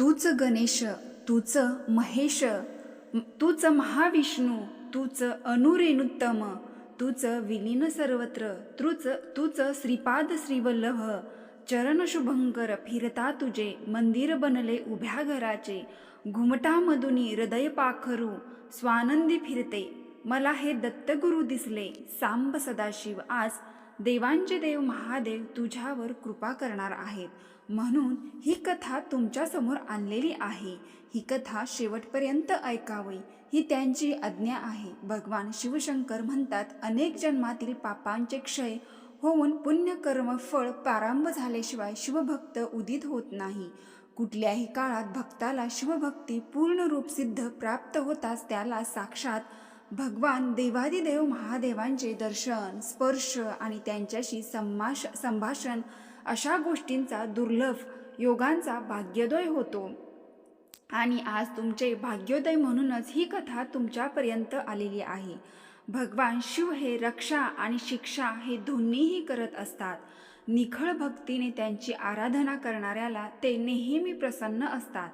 तूच गणेश तूच महेश तूच महाविष्णू तूच अनुरेणुत्तम तूच विलीन सर्वत्र तूच तूच श्रीपाद श्रीवल्लभ चरण शुभंकर फिरता तुझे मंदिर बनले उभ्या घराचे घुमटामधुनी हृदय पाखरू स्वानंदी फिरते मला हे दत्तगुरु दिसले सांब सदाशिव आज देवांचे देव महादेव तुझ्यावर कृपा करणार आहेत. म्हणून ही कथा तुमच्यासमोर आणलेली आहे. ही कथा शेवटपर्यंत ऐकावी. ही त्यांची आज्ञा आहे. भगवान शिवशंकर म्हणतात अनेक जन्मातील पापांचे क्षय होऊन पुण्यकर्म फळ प्रारंभ झाल्याशिवाय शिवभक्त उदित होत नाही. कुठल्याही काळात भक्ताला शिवभक्ती पूर्ण रूप सिद्ध प्राप्त होताच त्याला साक्षात भगवान देवादिदेव महादेवांचे दर्शन स्पर्श आणि त्यांच्याशी संभाष संभाषण अशा गोष्टींचा दुर्लभ योगांचा भाग्योदय होतो. आणि आज तुमचे भाग्योदय म्हणूनच ही कथा तुमच्यापर्यंत आलेली आहे. भगवान शिव हे रक्षा आणि शिक्षा हे दोन्हीही करत असतात. निखळ भक्तीने त्यांची आराधना करणाऱ्याला ते नेहमी प्रसन्न असतात.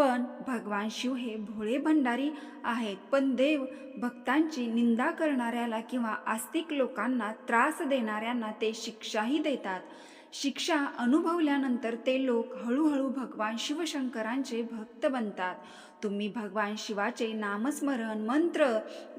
पण भगवान शिव हे भोळे भंडारी आहेत. पण देव भक्तांची निंदा करणाऱ्याला किंवा आस्तिक लोकांना त्रास देणाऱ्यांना ते शिक्षाही देतात. शिक्षा अनुभवल्यानंतर ते लोक हळूहळू भगवान शिवशंकरांचे भक्त बनतात. तुम्ही भगवान शिवाचे नामस्मरण मंत्र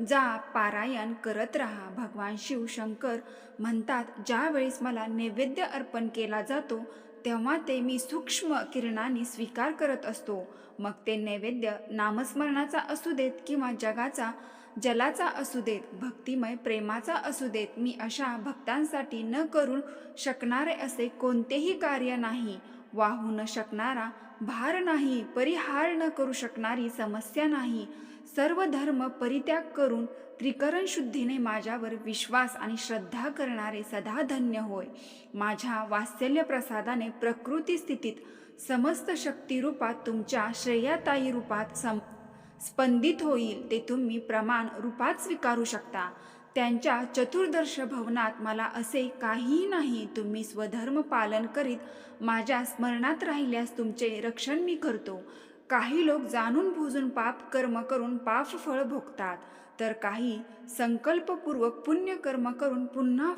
जा पारायण करत राहा. भगवान शिव शंकर म्हणतात ज्यावेळेस मला नैवेद्य अर्पण केला जातो तेव्हा ते मी सूक्ष्म किरणाने स्वीकार करत असतो. मग ते नैवेद्य नामस्मरणाचा असू देत किंवा जगाचा जलाचा असू देत भक्तिमय प्रेमाचा असू देत मी अशा भक्तांसाठी न करू शकणारे असे कोणतेही कार्य नाही. वाहू न शकणारा भार नाही परिहार न करू शकणारी समस्या नाही. सर्व धर्म परित्याग करून त्रिकरण शुद्धीने माझ्यावर विश्वास आणि श्रद्धा करणारे सदा धन्य होय. माझ्या वात्सल्य प्रसादाने प्रकृती स्थितीत समस्त शक्तिरूपात तुमच्या श्रेयाताई रूपात सम स्पंदित होईल ते तुम्ही प्रमाण रूपात स्वीकारू शकता. त्यांच्या चतुर्दर्श भवनात मला असे काहीही नाही. तुम्ही स्वधर्म पालन करीत माझ्या स्मरणात राहिल्यास तुमचे रक्षण मी करतो. काही लोक जाणून भुजून पाप कर्म करून पाप फळ भोगतात. तर काही संकल्पपूर्वक पुण्यकर्म करून पुन्हा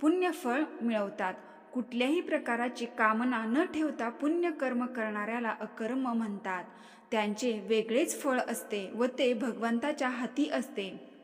पुण्यफळ मिळवतात. कुठल्याही प्रकाराची कामना न ठेवता पुण्यकर्म करणाऱ्याला अकर्म म्हणतात. त्यांचे वेगळेच फळ असते व ते भगवंताच्या हाती असते.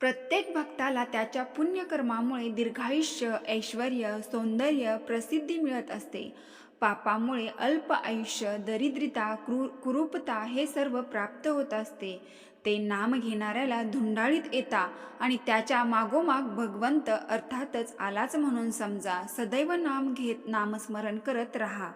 प्रत्येक भक्ताला त्याच्या पुण्यकर्मामुळे दीर्घायुष्य ऐश्वर सौंदर्य प्रसिद्धी मिळत असते. पापामुळे अल्प आयुष्य दरिद्रता क्रू कुरूपता हे सर्व प्राप्त होत असते. ते नाम घेणाऱ्याला धुंडाळीत येता आणि त्याच्या मागोमाग भगवंत अर्थातच आलाच म्हणून समजा. सदैव नाम घेत नामस्मरण करत राहा.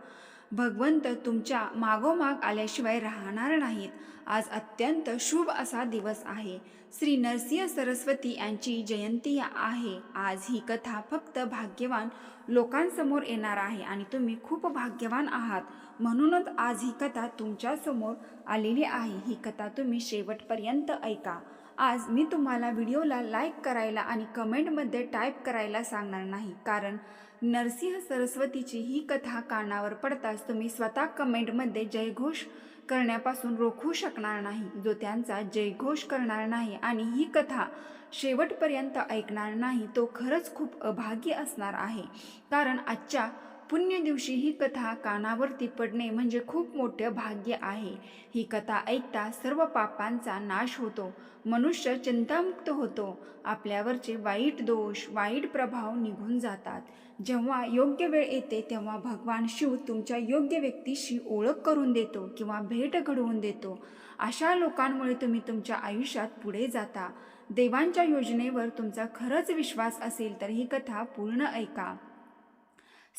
भगवंत तुमच्या मागोमाग आल्याशिवाय राहणार नाहीत. आज अत्यंत शुभ असा दिवस आहे. श्री नरसिंह सरस्वती यांची जयंती आहे. आज ही कथा फक्त भाग्यवान लोकांसमोर येणार आहे आणि तुम्ही खूप भाग्यवान आहात. म्हणूनच आज ही कथा तुमच्यासमोर आलेली आहे. ही कथा तुम्ही शेवटपर्यंत ऐका. आज मी तुम्हाला व्हिडिओला लाईक करायला आणि कमेंटमध्ये टाईप करायला सांगणार नाही. कारण नरसिंह सरस्वतीची ही कथा कानावर पडताच तुम्ही स्वतः कमेंटमध्ये जयघोष करण्यापासून रोखू शकणार नाही. जो त्यांचा जयघोष करणार नाही आणि ही कथा शेवटपर्यंत ऐकणार नाही तो खरंच खूप अभागी असणार आहे. कारण आजच्या पुण्य दिवशी ही कथा कानावरती पडणे म्हणजे खूप मोठं भाग्य आहे. ही कथा ऐकता सर्व पापांचा नाश होतो. मनुष्य चिंतामुक्त होतो. आपल्यावरचे वाईट दोष वाईट प्रभाव निघून जातात. जेव्हा योग्य वेळ येते तेव्हा भगवान शिव तुमच्या योग्य व्यक्तीशी ओळख करून देतो किंवा भेट घडवून देतो. अशा लोकांमुळे तुम्ही तुमच्या आयुष्यात पुढे जाता. देवांच्या योजनेवर तुमचा खरंच विश्वास असेल तर ही कथा पूर्ण ऐका.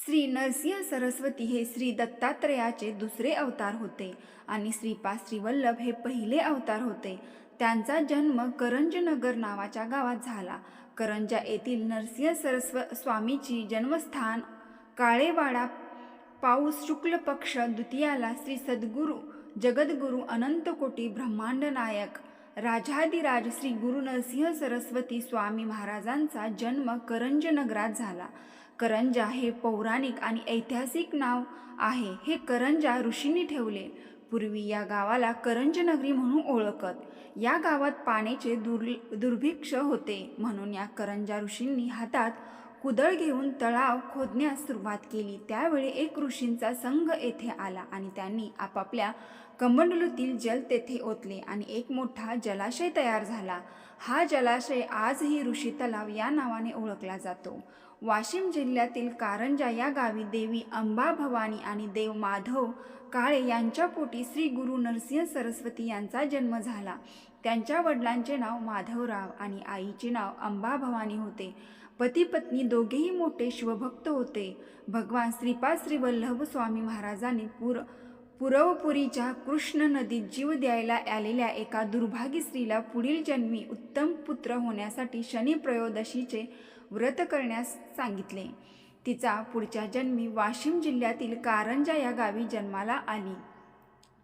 श्री नरसिंह सरस्वती हे श्री दत्तात्रेयाचे दुसरे अवतार होते आणि श्रीपा श्रीवल्लभ हे पहिले अवतार होते. त्यांचा जन्म करंजनगर नावाच्या गावात झाला. करंजा येथील नरसिंह सरस्व स्वामीची जन्मस्थान काळेवाडा. पाऊस शुक्ल पक्ष द्वितीयाला श्री सद्गुरू जगद्गुरू अनंतकोटी ब्रह्मांड नायक. राजाधिराज श्री गुरु नरसिंह सरस्वती स्वामी महाराजांचा जन्म करंजनगरात झाला. करंजा हे पौराणिक आणि ऐतिहासिक नाव आहे. हे करंजा ऋषींनी ठेवले. पूर्वी या गावाला करंज नगरी म्हणून ओळखत. या गावात पाण्याचे दुर् दुर्भिक्ष होते. म्हणून या करंजा ऋषींनी हातात कुदळ घेऊन तळाव खोदण्यास सुरुवात केली. त्यावेळी एक ऋषींचा संघ येथे आला आणि त्यांनी आपापल्या कमंडलूतील जल तेथे ओतले आणि एक मोठा जलाशय तयार झाला. हा जलाशय आजही ऋषी तलाव या नावाने ओळखला जातो. वाशिम जिल्ह्यातील कारंजा या गावी देवी अंबा भवानी आणि देव माधव काळे यांच्या पोटी श्री गुरु नरसिंह सरस्वती यांचा जन्म झाला. त्यांच्या वडिलांचे नाव माधवराव आणि आईचे नाव अंबा भवानी होते. पती पत्नी दोघेही मोठे शिवभक्त होते. भगवान श्रीपाद श्री वल्लभ स्वामी महाराजांनी पूर पुरवपुरीच्या कृष्ण नदीत जीव द्यायला आलेल्या एका दुर्भागी स्त्रीला पुढील जन्मी उत्तम पुत्र होण्यासाठी शनी त्रयोदशीचे व्रत करण्यास सांगितले. तिचा पुढच्या जन्मी वाशिम जिल्ह्यातील कारंजा या गावी जन्माला आली.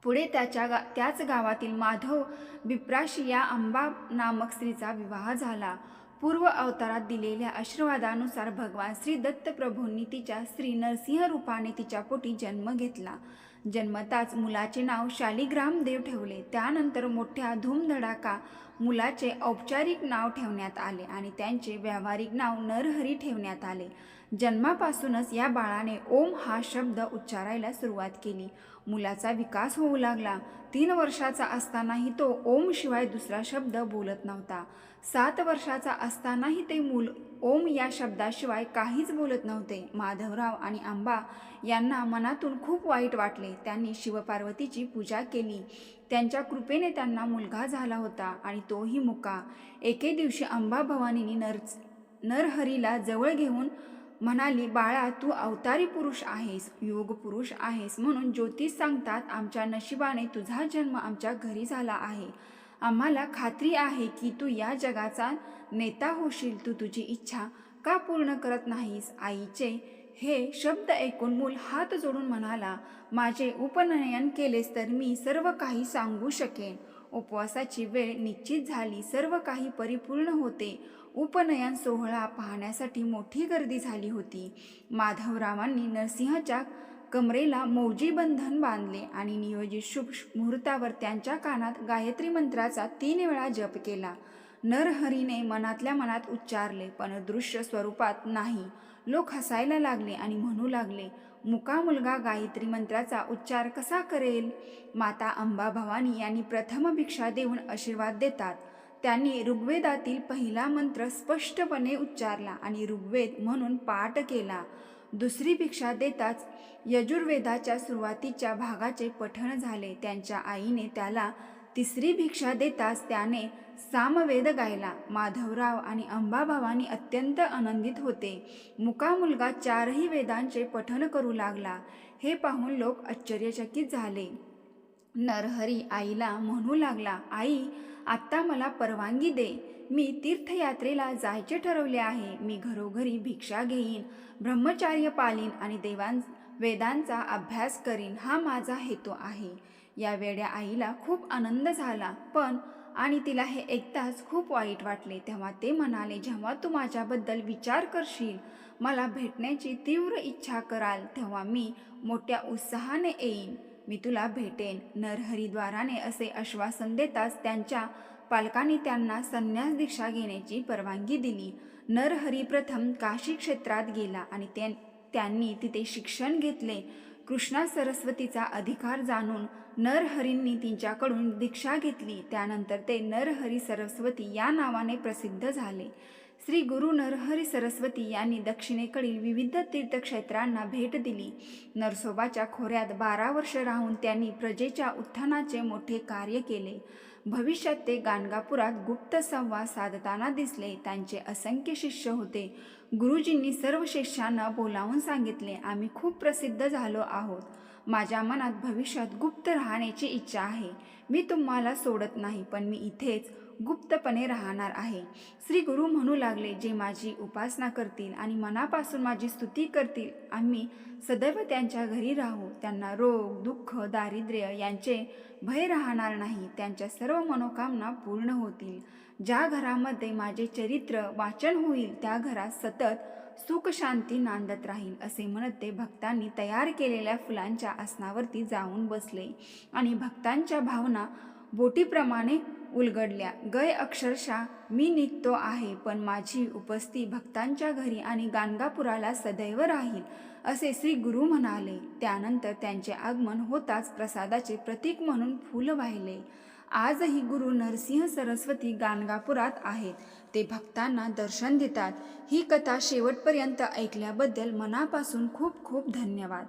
पुढे त्याच्या गा त्याच गावातील माधव बिप्राशी या अंबा नामक स्त्रीचा विवाह झाला. पूर्व अवतारात दिलेल्या आशीर्वादानुसार भगवान श्री दत्तप्रभूंनी तिच्या श्री नरसिंह रूपाने तिच्या पोटी जन्म घेतला. जन्मताच मुलाचे नाव शालिग्राम देव ठेवले. त्यानंतर मोठ्या धूमधडाका मुलाचे औपचारिक नाव ठेवण्यात आले आणि त्यांचे व्यावहारिक नाव नरहरी ठेवण्यात आले. जन्मापासूनच या बाळाने ओम हा शब्द उच्चारायला सुरुवात केली. मुलाचा विकास होऊ लागला. तीन वर्षाचा असतानाही तो ओम शिवाय दुसरा शब्द बोलत नव्हता. सात वर्षाचा असतानाही ते मूल ओम या शब्दाशिवाय काहीच बोलत नव्हते. माधवराव आणि आंबा यांना मनातून खूप वाईट वाटले. त्यांनी शिवपार्वतीची पूजा केली. त्यांच्या कृपेने त्यांना मुलगा झाला होता आणि तोही मुका. एके दिवशी अंबा भवानीने नर नरहरीला जवळ घेऊन म्हणाली बाळा तू अवतारी पुरुष आहेस योग पुरुष आहेस म्हणून ज्योतिष सांगतात आमच्या नशिबाने तुझा जन्म आमच्या घरी झाला आहे. आम्हाला खात्री आहे की तू या जगाचा नेता होशील. तू तुझी इच्छा का पूर्ण करत नाहीस? आईचे हे शब्द ऐकून मूल हात जोडून म्हणाला माझे उपनयन केलेस तर मी सर्व काही सांगू शकेन. उपवासाची वेळ निश्चित झाली सर्व काही परिपूर्ण होते. उपनयन सोहळा पाहण्यासाठी मोठी गर्दी झाली होती. माधवरावांनी नरसिंहाच्या कमरेला मौजी बंधन बांधले आणि नियोजित शुभ मुहूर्तावर त्यांच्या कानात गायत्री मंत्राचा तीन वेळा जप केला. नरहरीने मनातल्या मनात उच्चारले पण दृश्य स्वरूपात नाही. लोक हसायला लागले आणि म्हणू लागले मुका मुलगा गायत्री मंत्राचा उच्चार कसा करेल? माता अंबा भवानी यांनी प्रथम भिक्षा देऊन आशीर्वाद देतात. त्यांनी ऋग्वेदातील पहिला मंत्र स्पष्टपणे उच्चारला आणि ऋग्वेद म्हणून पाठ केला. दुसरी भिक्षा देताच यजुर्वेदाच्या सुरुवातीच्या भागाचे पठण झाले. त्यांच्या आईने त्याला तिसरी भिक्षा देताच त्याने सामवेद गायला. माधवराव आणि अंबाभावानी अत्यंत आनंदित होते. मुका मुलगा चारही वेदांचे पठण करू लागला. हे पाहून लोक आश्चर्यचकित झाले. नरहरी आईला म्हणू लागला आई आत्ता मला परवानगी दे. मी तीर्थयात्रेला जायचे ठरवले आहे. मी घरोघरी भिक्षा घेईन ब्रह्मचार्य पालीन आणि देवां वेदांचा अभ्यास करीन. हा माझा हेतू आहे. या वेड्या आईला खूप आनंद झाला. पण आणि तिला हे ऐकताच खूप वाईट वाटले. तेव्हा ते म्हणाले जेव्हा तू माझ्याबद्दल विचार करशील मला भेटण्याची तीव्र इच्छा कराल. तेव्हा मी मोठ्या उत्साहाने येईन. मी तुला भेटेन. नरहरिद्वाराने असे आश्वासन देताच त्यांच्या पालकांनी त्यांना संन्यास दीक्षा घेण्याची परवानगी दिली. नरहरी प्रथम काशी क्षेत्रात गेला आणि त्या त्यांनी तिथे शिक्षण घेतले. कृष्णा सरस्वतीचा अधिकार जाणून नरहरींनी तिच्याकडून दीक्षा घेतली. त्यानंतर ते नरहरी सरस्वती या नावाने प्रसिद्ध झाले. श्री गुरु नरहरी सरस्वती यांनी दक्षिणेकडील विविध तीर्थक्षेत्रांना भेट दिली. नरसोबाच्या खोऱ्यात बारा वर्ष राहून त्यांनी प्रजेच्या उत्थानाचे मोठे कार्य केले. भविष्यात ते गाणगापुरात गुप्त संवाद साधताना दिसले. त्यांचे असंख्य शिष्य होते. गुरुजींनी सर्व शिष्यांना बोलावून सांगितले आम्ही खूप प्रसिद्ध झालो आहोत. माझ्या मनात भविष्यात गुप्त राहण्याची इच्छा आहे. मी तुम्हाला सोडत नाही पण मी इथेच गुप्तपणे राहणार आहे. श्री गुरु म्हणू लागले जे माझी उपासना करतील आणि मनापासून माझी स्तुती करतील आम्ही सदैव त्यांच्या घरी राहू. त्यांना रोग दुःख दारिद्र्य यांचे भय राहणार नाही. त्यांच्या सर्व मनोकामना पूर्ण होतील. ज्या घरामध्ये माझे चरित्र वाचन होईल त्या घरात सतत सुख शांती नांदत राहील असे म्हणत ते भक्तांनी तयार केलेल्या फुलांच्या आसनावरती जाऊन बसले. आणि भक्तांच्या भावना बोटीप्रमाणे उलगडल्या. गय अक्षरशः मी निघतो आहे पण माझी उपस्थिती भक्तांच्या घरी आणि गाणगापुराला सदैव राहील असे श्री गुरु म्हणाले. त्यानंतर त्यांचे आगमन होताच प्रसादाचे प्रतीक म्हणून फुल वाहिले. आजही गुरु नरसिंह सरस्वती गाणगापुरात आहेत. ते भक्तांना दर्शन देतात. ही कथा शेवटपर्यंत ऐकल्याबद्दल मनापासून खूप खूप धन्यवाद.